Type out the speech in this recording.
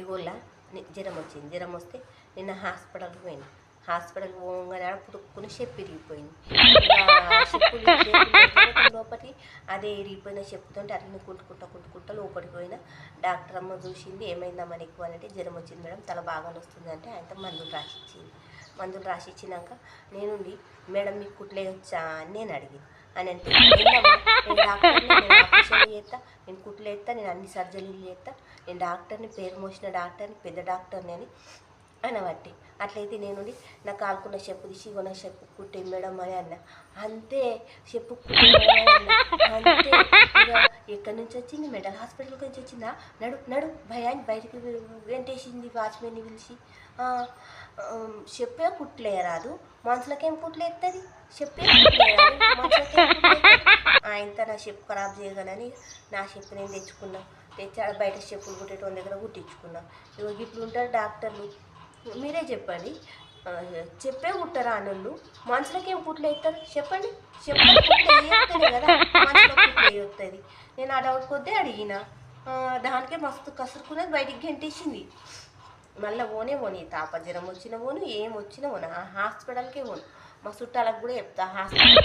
ఇగోళ్ళ జ్వరం వచ్చింది జ్వరం వస్తే నిన్న హాస్పిటల్కి పోయింది హాస్పిటల్కి పోగానే పుట్టుకుని చెప్పు ఇరిగిపోయింది. లోపలి అదే ఇరిగిపోయిన చెప్పుతుంటే అట్లనే కుట్టుకుంటా కుట్టుకుంటా లోపలికి పోయిన. డాక్టర్ అమ్మ చూసింది ఏమైందమ్మా నీకు అంటే జ్వరం వచ్చింది మేడం తల బాగా వస్తుంది అంటే ఆయనతో మందులు రాసిచ్చింది. మందులు రాసిచ్చినాక నేనుండి మేడం మీకు కుట్లే వచ్చా అని నేను అడిగింది అని అంటే డాక్టర్ సర్జరీలు చేస్తా నేను వేస్తా నేను అన్ని సర్జరీలు చేస్తా నేను డాక్టర్ని పేరు మోసిన డాక్టర్ని పెద్ద డాక్టర్ని అని అనబట్టి. అట్లయితే నేను నాకు ఆలుకున్న చెప్పు తీసి కొన్న చెప్పు కుట్టే మేడం అని అన్న. అంతే చెప్పు అంతే. ఎక్కడి నుంచి వచ్చింది? మెడల్ హాస్పిటల్ నుంచి వచ్చిందా? నడు నడు భయాన్ని బయటికి వెంటేసింది వాచ్మెన్ని పిలిచి. "ఆ, ఆమ్, చెప్పే కుట్లేయరాదు మనుషులకేం కుట్లేస్తుంది చెప్పే కుట్లేయరాదు నా చెప్పు ఖరాబ్ చేయగలని నా చెప్పు నేను తెచ్చుకున్నా. తెచ్చి ఆడ బయట చెప్పులు కుట్టేటోళ్ళ దగ్గర కుట్టించుకున్నా. ఇగో ఇప్పుడు ఉంటారు డాక్టర్లు. మీరే చెప్పండి. చెప్పే కుట్టరా అన్నోళ్ళు? మనుషులకేం ఏం కుట్లు వేస్తారు? చెప్పండి. చెప్పండి కుట్లు కదా మనుషులకు కుట్లు నేను ఆ డౌట్ కొద్దే అడిగిన దానికే మస్తు కసురుకున్నది బయటికి గెంటేసింది. మళ్ళీ ఓనే పోనీ తాప జ్వరం వచ్చిన పోను ఏం వచ్చినా పోను ఆ హాస్పిటల్కే పోను. మా చుట్టాలకు కూడా చెప్తా హాస్పిటల్